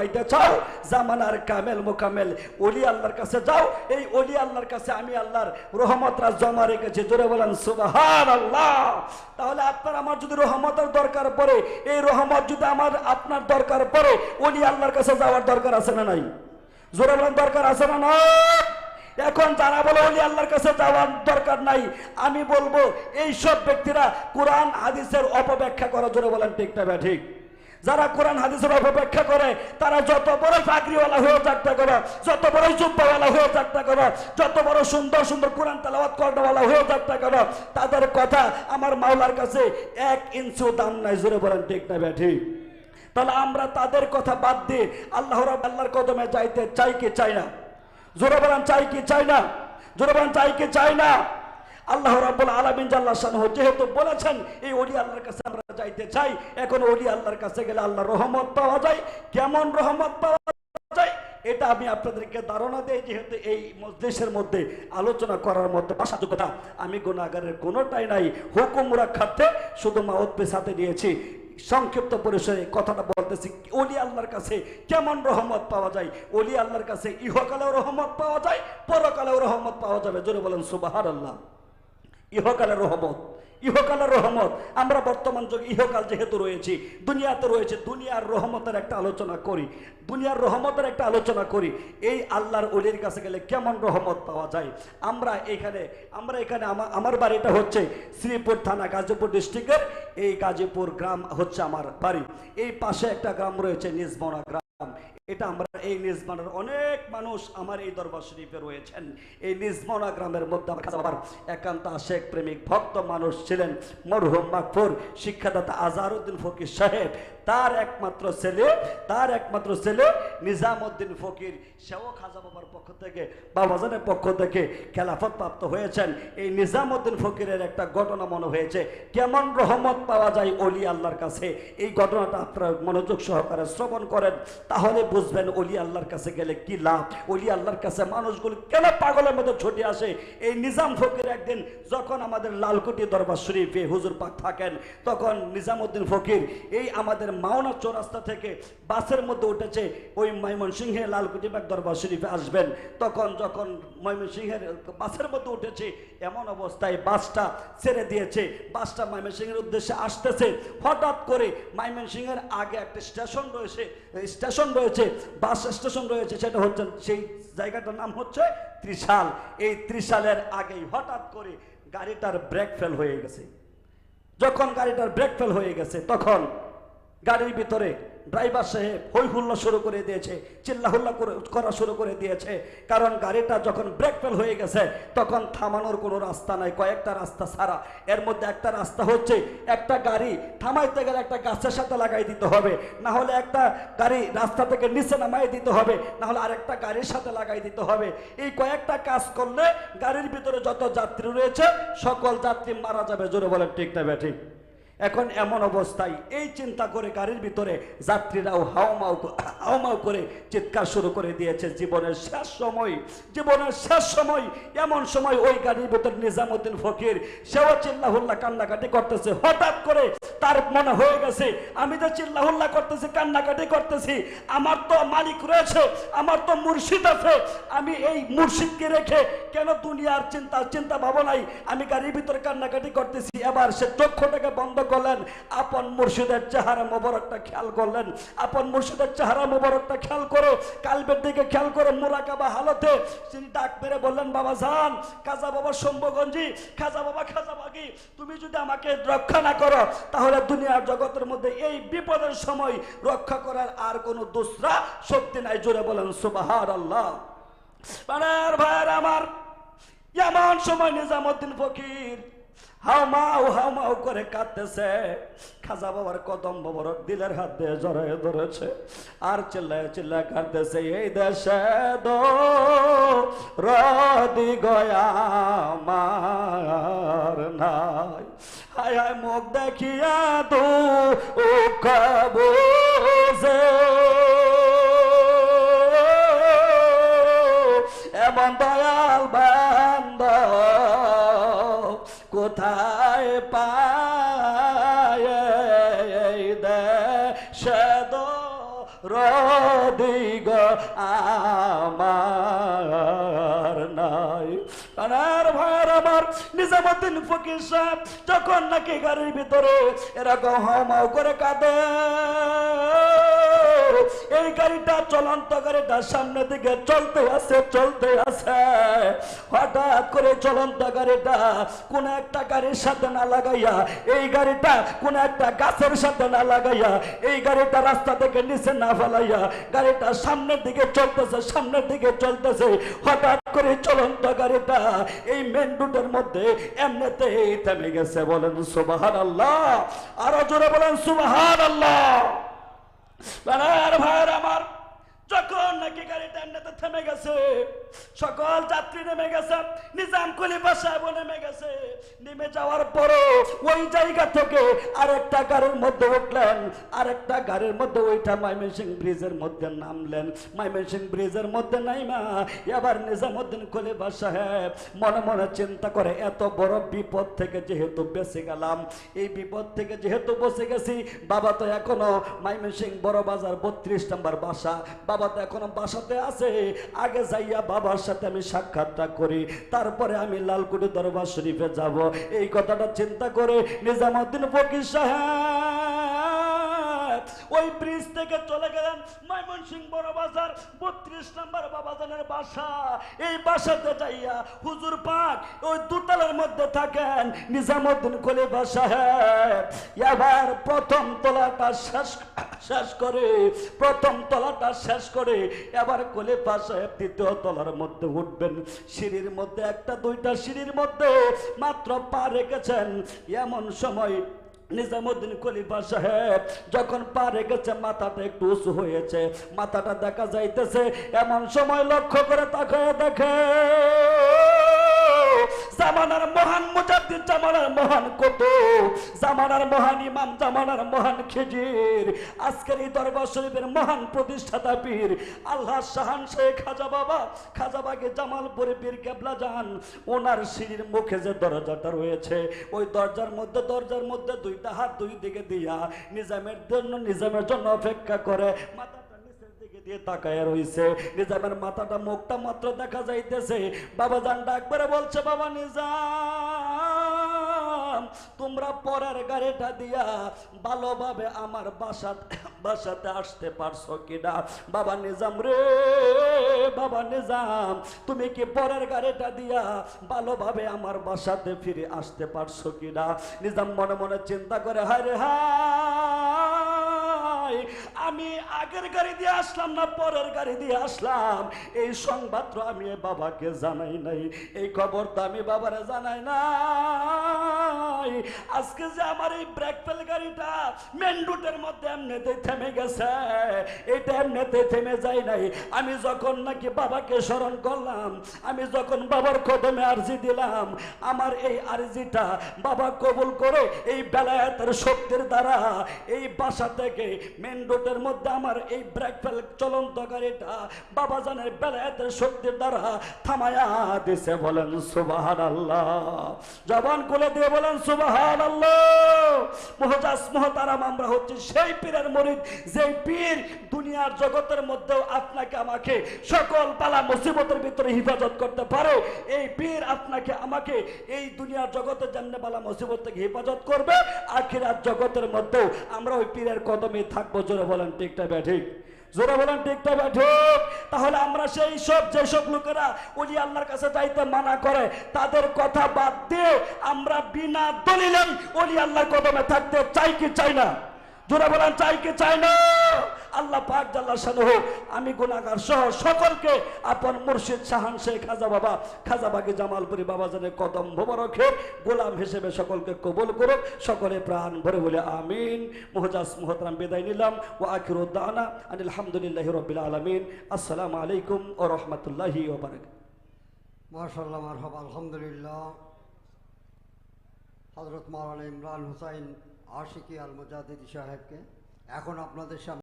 পাইতে চাও, জামানার কামেল মোকামেল অলি আল্লাহর কাছে যাও। এই অলি আল্লাহর কাছে আমি আল্লাহর রহমতরা জমা রেখেছি। জোরে বলেন সুবাহান আল্লাহ তাহলে আপনার, আমার যদি রহমতের দরকার পড়ে, এই রহমত যদি আমার, আপনার দরকার পড়ে অলি আল্লাহর কাছে যাওয়ার দরকার আছে না নাই? জোরে বলেন, দরকার আছে না না এখন যারা বলে অলি আল্লাহর কাছে যাওয়ার দরকার নাই, আমি বলব এই সব ব্যক্তিরা কোরআন, হাদিসের অপব্যাখ্যা করা জোরে বলেন, ঠিক না ঠিক? যারা কোরআন হাদিসের অপব্যাখ্যা করে, তারা যত বড় চাকরিওয়ালা হয়ে যাত্রা করো, যত বড় জুব্বাওয়ালা হয়ে যাত্রা করো, যত বড় সুন্দর সুন্দর কোরআন তালাওয়াত কর্ণওয়ালা হয়ে যাত্রা করো, তাদের কথা আমার মাওলার কাছে এক ইঞ্চিও দাম নাই, জোরে বলেন ঠিক না ঠিক তাহলে আমরা তাদের কথা বাদ দিয়ে আল্লাহ রাব আল্লাহর কদমে যাইতে চাই কি চাই না? জোরে বলেন চাই কি চাই না? জোরে বলেন চাই কি চাই না? আল্লাহ রাব্বুল আলামিন জাল্লাহ যেহেতু বলেছেন, এই ওলি আল্লাহর কাছে আমরা যাইতে চাই, এখন ওলি আল্লাহর কাছে গেলে আল্লাহর রহমত পাওয়া যায়। কেমন রহমত পাওয়া যায়? এটা আমি আপনাদেরকে ধারণা দেই, যেহেতু এই মজলিসের মধ্যে আলোচনা করার মতো কথা আমি গুণাগারের কোনোটাই নাই। হুকুম রাখার্থে শুধু মা মাউত পেশাতে নিয়েছি সংক্ষিপ্ত পরিসরে কথাটা বলতেছি অলি আল্লাহর কাছে কেমন রহমত পাওয়া যায়? অলি আল্লাহর কাছে ইহকালেও রহমত পাওয়া যায়, পরকালেও রহমত পাওয়া যাবে। জোরে বলেন সুবাহার আল্লাহ ইহকালের রহমত ইহকালের রহমত। আমরা বর্তমান যুগে ইহকাল যেহেতু রয়েছি, দুনিয়াতে রয়েছে, দুনিয়ার রহমতের একটা আলোচনা করি, দুনিয়ার রহমতের একটা আলোচনা করি। এই আল্লাহর অলির কাছে গেলে কেমন রহমত পাওয়া যায়? আমরা এখানে আমরা এখানে, আমা- আমার বাড়িটা হচ্ছে শ্রীপুর থানা, গাজীপুর ডিস্ট্রিক্টের এই গাজীপুর গ্রাম হচ্ছে আমার বাড়ি। এই পাশে একটা গ্রাম রয়েছে নিজমনা গ্রাম। এটা আমরা এই নিজমানার অনেক মানুষ আমার এই দরবার শরীফে রয়েছেন। এই নিজমনা গ্রামের মধ্যে আমার আবার একান্ত শেখ প্রেমিক ভক্ত মানুষ ছিলেন। মরহুম মাকফুর শিক্ষাদাতা আজহারউদ্দিন ফকির সাহেব তার একমাত্র ছেলে, তার একমাত্র ছেলে নিজামউদ্দিন ফকির। সেও খাজা বাবার পক্ষ থেকে বাবাজানের পক্ষ থেকে খেলাফত প্রাপ্ত হয়েছেন। এই নিজামউদ্দিন ফকিরের একটা ঘটনা মনে হয়েছে। কেমন রহমত পাওয়া যায় অলি আল্লাহর কাছে? এই ঘটনাটা আপনারা মনোযোগ সহকারে শ্রবণ করেন, তাহলে বুঝবেন অলি আল্লাহর কাছে গেলে কি লাভ? অলি আল্লাহর কাছে মানুষগুলো কেন পাগলের মতো ছুটে আসে? এই নিজাম ফকির একদিন যখন আমাদের লালকুটি দরবার শরীফে হুজুর পাক থাকেন, তখন নিজামউদ্দিন ফকির, এই আমাদের মাওনা চৌরাস্তা থেকে বাসের মধ্যে উঠেছে। ওই ময়মনসিংহে লালকুটি বাগ দরবার শরীফে আসবেন। তখন যখন ময়মনসিংহের বাসের মধ্যে উঠেছে, এমন অবস্থায় বাসটা ছেড়ে দিয়েছে। বাসটা ময়মনসিংহের উদ্দেশ্যে আসতেছে। হঠাৎ করে ময়মনসিংহের আগে একটা স্টেশন রয়েছে স্টেশন রয়েছে, বাস স্টেশন রয়েছে, সেটা হচ্ছে সেই জায়গাটার নাম হচ্ছে ত্রিশাল। এই ত্রিশালের আগেই হঠাৎ করে গাড়িটার ব্রেক ফেল হয়ে গেছে। যখন গাড়িটার ব্রেক ফেল হয়ে গেছে, তখন গাড়ির ভিতরে ড্রাইভার সাহেব হই হুল্লা শুরু করে দিয়েছে চিল্লাহুল্লা করে, করা শুরু করে দিয়েছে। কারণ গাড়িটা যখন ব্রেক ফেল হয়ে গেছে, তখন থামানোর কোনো রাস্তা নাই, কয়েকটা রাস্তা ছাড়া। এর মধ্যে একটা রাস্তা হচ্ছে, একটা গাড়ি থামাইতে গেলে একটা গাছের সাথে লাগাই দিতে হবে, না হলে একটা গাড়ি রাস্তা থেকে নিচে নামাই দিতে হবে, না হলে আরেকটা গাড়ির সাথে লাগাই দিতে হবে। এই কয়েকটা কাজ করলে গাড়ির ভিতরে যত যাত্রী রয়েছে, সকল যাত্রী মারা যাবে, জোরে বলেন ঠিক না ঠিক এখন এমন অবস্থায় এই চিন্তা করে গাড়ির ভিতরে যাত্রীরাও হাওমাও হাওমাও করে চিৎকার শুরু করে দিয়েছে, জীবনের শেষ সময়, জীবনের শেষ সময়। এমন সময় ওই গাড়ির ভিতরে নিজামুদ্দিন ফকির, সেও চিল্লাহুল্লাহ কান্নাকাটি করতেছে। হঠাৎ করে তার মনে হয়ে গেছে, আমি তো চিল্লাহুল্লাহ করতেছি, কান্নাকাটি করতেছি, আমার তো মালিক রয়েছে, আমার তো মুর্শিদ আছে। আমি এই মুর্শিদকে রেখে কেন দুনিয়ার চিন্তা চিন্তা ভাবনাই আমি গাড়ির ভিতরে কান্নাকাটি করতেছি? এবার সে চক্ষুটাকে বন্ধ করলেন আপন মুর্শিদের চেহারা মোবারকটা খেয়াল করলেন। আপন মুর্শিদের চেহারা মোবারকটা খেয়াল করো। কালবের দিকে খেয়াল করে মোরাকাবা হালতে। তিনি ডাক মেরে বললেন, বাবা যান খাজা বাবা শম্ভগঞ্জি, খাজা বাবা, খাজা বাগি, তুমি যদি আমাকে রক্ষা না করো, তাহলে দুনিয়ার জগতের মধ্যে এই বিপদের সময় রক্ষা করার আর কোনো দোসরা শক্তি নাই। জোরে বলেন সুবাহার আল্লাহ ভাইয়ের আমার, এমন সময় নিজামুদ্দিন ফকির হাউমাউ হাউমাউ করে কাঁদতেছে। খাজা বাবার কদম দিলের হাত দিয়ে ধরেছে। আর চিল্লায় চিল্লায় কাঁদতেছে, এই দেশে দো রদি গয়া মার নাই। হায় হায়, মুখ দেখিয়া দু ও কোথায় পায় এই দেশে দো দিগ আমার নাই? আর ভাইয়ার আমার নিজামুদ্দিন ফকির সাহেব, যখন নাকি গাড়ির ভিতরে এরকম হাও করে কাঁদে। এই গাড়িটা চলন্ত গাড়িটা সামনে দিকে চলতে আছে চলতে আছে। হঠাৎ করে চলন্ত গাড়িটা কোন একটা গাড়ির সাথে না লাগাইয়া, এই গাড়িটা কোন একটা গাছের সাথে না লাগাইয়া, এই গাড়িটা রাস্তা থেকে নিচে না ফেলাইয়া গাড়িটা সামনের দিকে চলতেছে, সামনের দিকে চলতেছে। হঠাৎ করে চলন্ত গাড়িটা এই মেন রুটের মধ্যে এমনিতেই থেমে গেছে। বলেন সুবাহান আল্লাহ আরও জোরে বলেন সুবাহান আল্লাহ আর ভাইয়ের আমার যখন নাকি গাড়িটা এমনিতে থেমে গেছে, সকল যাত্রী নেমে গেছে, নিজাম খলিফা সাহেব নেমে গেছে। নেমে যাওয়ার পরও ওই জায়গা থেকে আরেকটা গাড়ির মধ্যে উঠলেন, আরেকটা গাড়ির মধ্যে ওইটা ময়মনসিং ব্রিজের মধ্যে নামলেন। ময়মনসিং ব্রিজের মধ্যে নাইমা, এবার নিজামুদ্দিন খলিফা সাহেব মনে মনে চিন্তা করে, এত বড় বিপদ থেকে যেহেতু বেঁচে গেলাম, এই বিপদ থেকে যেহেতু বসে গেছি, বাবা তো এখনও ময়মনসিং বড় বাজার বত্রিশ নম্বর বাসা, বাবা তো এখন বাসাতে আছে। আগে যাইয়া বাবার সাথে আমি সাক্ষাৎটা করি, তারপরে আমি লালকুটি দরবার শরীফে যাব। এই কথাটা চিন্তা করে নিজামুদ্দিন ফকির সাহেব ওই ব্রিজ থেকে চলে গেলেন ময়মনসিং বড় বাজার, বত্রিশ নম্বর বাবাজানের বাসা। এই বাসাতে যাইয়া হুজুর পাক ওই দুতলার মধ্যে থাকেন, নিজামুদ্দিন খলিফা সাহেব। এবার প্রথম তলাটা শেষ শেষ করে, প্রথম তলাটা শেষ করে এবার খলিফা সাহেব দ্বিতীয় তলার মধ্যে উঠবেন। সিঁড়ির মধ্যে, একটা দুইটা সিঁড়ির মধ্যে মাত্র পা রেখেছেন। এমন সময় নিজামুদ্দিন খলিফা সাহেব যখন পারে গেছে, মাথাটা একটু উঁচু হয়েছে। মাথাটা দেখা যাইতেছে, এমন সময় লক্ষ্য করে তাকায় দেখে জামানার মহান মুজাদ্দিদ, জামানার মহান কত জামানার মহান ইমাম, জামানার মহান খেজির। আজকের এই দরবার শরীফের মহান প্রতিষ্ঠাতা পীর আল্লাহ শাহান শেখ খাজা বাবা, খাজা বাগে জামালপুরে পীর কেবলা যান ওনার সিঁড়ির মুখে যে দরজাটা রয়েছে, ওই দরজার মধ্যে দরজার মধ্যে দুইটা হাত দুই দিকে দিয়া নিজামের জন্য নিজামের জন্য অপেক্ষা করে। নিচের তাকায় রইছে। নিজামের মাথাটা মুখটা মাত্র দেখা যাইতেছে। বাবা জান ডাক করে বলছে, বাবা নিজাম, তোমরা পরের গাড়িটা দিয়া ভালোভাবে আমার বাসা বাসাতে আসতে পারছ কিনা? বাবা নিজাম, রে, বাবা নিজাম, তুমি কি পরের গাড়িটা দিয়া ভালোভাবে আমার বাসাতে ফিরে আসতে পারছ কিনা? নিজাম মনে মনে চিন্তা করে, হায় রে, হায় আমি আগের গাড়ি দিয়ে আসলাম না পরের গাড়ি দিয়ে আসলাম। এই সংবাদটা আমি বাবাকে জানাই নাই। এই খবর তো আমি বাবারে জানাই নাই। আজকে যে আমার এই ব্রেক ফেল গাড়িটা মেন রুটের মধ্যে এমনিতে থেমে গেছে। এটা এমনিতে থেমে যায় নাই। আমি যখন নাকি বাবাকে স্মরণ করলাম, আমি যখন বাবার কদমে আর্জি দিলাম, আমার এই আর্জিটা বাবা কবুল করে এই বেলায়েতের শক্তির দ্বারা এই বাসা থেকে মেন রোডের মধ্যে আমার এই ব্রেক ফেল চলন্ত গাড়িটা বাবা জানের বেলায়েতের শক্তির দ্বারা থামায়া দিছে। বলেন আল্লাহ জবান দিয়ে বলেন আল্লাহ মহজাস মহতারাম, আমরা সেই পীরের মরিদ, যেই পীর দুনিয়ার জগতের মধ্যেও আপনাকে আমাকে সকল পালা মুসিবতের ভিতরে হেফাজত করতে পারে। এই পীর আপনাকে আমাকে এই দুনিয়ার জগতে যেমনি বালা মুসিবত থেকে হেফাজত করবে, আখিরাত জগতের মধ্যেও আমরা ওই পীরের কদমে থাকব। জোরে বলেন ঠিকটা ব্যাঠিক জোরে বলেন ঠিকটা ব্যাঠিক তাহলে আমরা সেই সব যেসব লোকেরা ওলি আল্লাহর কাছে যাইতে মানা করে, তাদের কথা বাদ দিয়ে আমরা বিনা দলিলেন ওলি আল্লাহর কদমে থাকতে চাই কি চাই না? জোরে বলেন, চাই কি চাই না? আল্লাহ পাক জাল্লা শানহ, আমি গুনাহগার সহ সকলকে আপন মুর্শিদ শাহান শেখ খাজা বাবা, খাজা বাগি জামালপুরি বাবা জানে কদম মোবারকে গোলাম হিসেবে সকলকে কবুল করুক, সকলে প্রাণ ভরে বলে আমিন। মুহজাস মুহতরাম, বিদায় নিলাম ও আখিরুদ্দানা আনিল হামদুলিল্লাহ রবিল আলমিন। আসসালামু আলাইকুম ও রহমতুল্লাহি ও বারাকাতুহু। মার্শাল্লাহ মারহাব, আলহামদুলিল্লাহ। হজরত মাওলানা ইমরান হুসাইন আশিকি আল মুজাদিদি সাহেবকে এখন আপনাদের সামনে